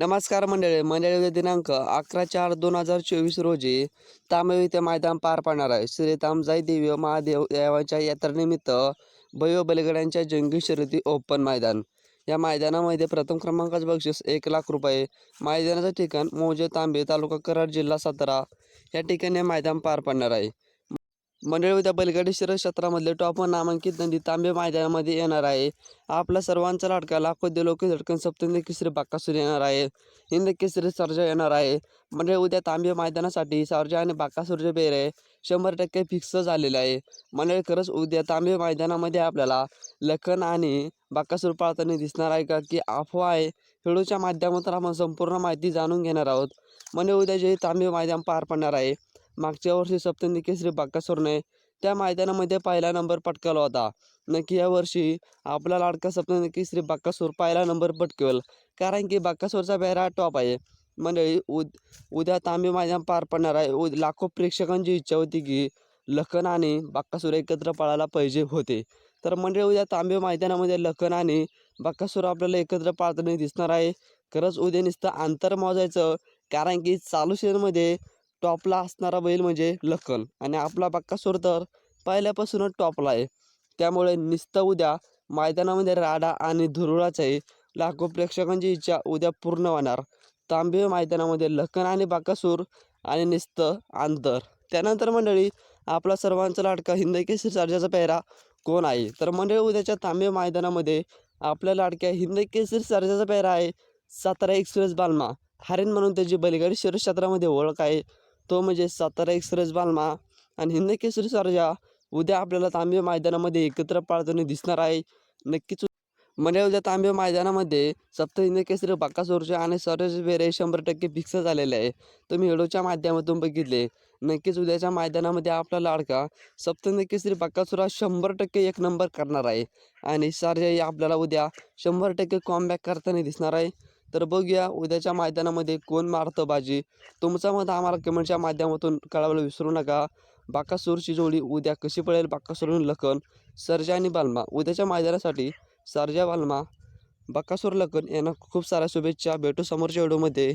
नमस्कार मंडळी मंडळी दिनांक अकरा चार दोन हजार चोवीस रोजी तांबे येथे मैदान पार पाडणार आहे. श्री तामजाई देवी महादेव देवाच्या यात्रेनिमित्त भैव बलगड्यांच्या जंगी शर्यती ओपन मैदान. या मैदानामध्ये प्रथम क्रमांकाचं बक्षीस एक लाख रुपये. मैदानाचं ठिकाण मोजे तांबे तालुका कराड जिल्हा सातारा. या ठिकाणी मैदान पार पाडणार आहे. मंडळी उद्या बैलगाडी शर्यत क्षेत्रामधले टॉप नामांकित नदी तांबे मैदानामध्ये येणार आहे. आपला सर्वांचा लाडका लाखो लोक झटकन सप्तंद केसरी बाकासूर येणार आहे. हिंद केसरी सर्जा येणार आहे. मंडळी उद्या तांबे मैदानासाठी सर्जा आणि बाकासूरचे बेरे शंभर टक्के फिक्स झालेले आहे. मंडळी खरंच उद्या तांबे मैदानामध्ये आपल्याला लखन आणि बाकासूर पाळताना दिसणार आहे का? की अफवा आहे. खेळूच्या माध्यमातून आपण संपूर्ण माहिती जाणून घेणार आहोत. म्हणजे उद्या जे तांबे मैदान पार पडणार आहे. मागच्या वर्षी सप्तमी केसरी बाकासूरने त्या मैदानामध्ये पहिला नंबर पटकावला होता. नक्की या वर्षी आपला लाडका सप्तनी केसरी बाक्कासूर पहिला नंबर पटकेल कारण की बाक्कासूरचा बेहरा टॉप आहे. मंडळी उद उद्या तांबे मैदान पार पडणार आहे. उद लाखो प्रेक्षकांची इच्छा होती की लखन आणि बाक्कासूर एकत्र पळायला पाहिजे होते. तर मंडळी उद्या तांबे मैदानामध्ये लखन आणि बाक्कासूर आपल्याला एकत्र पाळताना दिसणार आहे. खरंच उद्या नुसतं अंतर मोजायचं कारण की चालू शेअरमध्ये टॉपला असणारा बैल म्हणजे लखन. आणि आपला बाकासूर तर पहिल्यापासूनच टॉपला आहे. त्यामुळे नुसतं उद्या मैदानामध्ये राडा आणि धुरुळाचाही लाखो प्रेक्षकांची इच्छा उद्या पूर्ण होणार. तांबे मैदानामध्ये लखन आणि बाकासूर आणि निस्त अंतर. त्यानंतर मंडळी आपला सर्वांचा लाडका हिंद केसरी सर्जाचा पेहरा कोण आहे? तर मंडळी उद्याच्या तांबे मैदानामध्ये आपल्या लाडक्या हिंद केसरी सर्जाचा पेहरा आहे सातारा एक्सप्रेस बालमा. हरेन म्हणून त्याची बैलगाडी शिरक्षेत्रामध्ये ओळख आहे. तो म्हणजे सातारा एक्सप्रेस बालमा आणि हिंद केसरी सर्जा. उद्या आपल्याला तांबे मैदानामध्ये एकत्र पाळताना दिसणार आहे. नक्कीच म्हणजे उद्या तांबे मैदानामध्ये सप्तहिंद केसरी बाकासूरचे आणि सरज बेरे शंभर टक्के फिक्स झालेले आहे. तुम्ही व्हिडिओच्या माध्यमातून बघितले. नक्कीच उद्याच्या मैदानामध्ये आपला लाडका सप्तहिंद केसरी बाकासूर शंभर टक्के एक नंबर करणार आहे. आणि सर्जाही आपल्याला उद्या शंभर टक्के कॉमबॅक करताना दिसणार आहे. तर बघूया उद्याच्या मैदानामध्ये कोण मारतं बाजी. तुमचं मत आम्हाला कमेंटच्या माध्यमातून कळवायला विसरू नका. बाकासूरची जोडी उद्या कशी पडेल बाकासूरून लखन? सर्जा आणि बालमा. उद्याच्या मैदानासाठी सर्जा बालमा बाकासूर लखन यांना खूप साऱ्या शुभेच्छा. भेटू समोरच्या व्हिडिओमध्ये.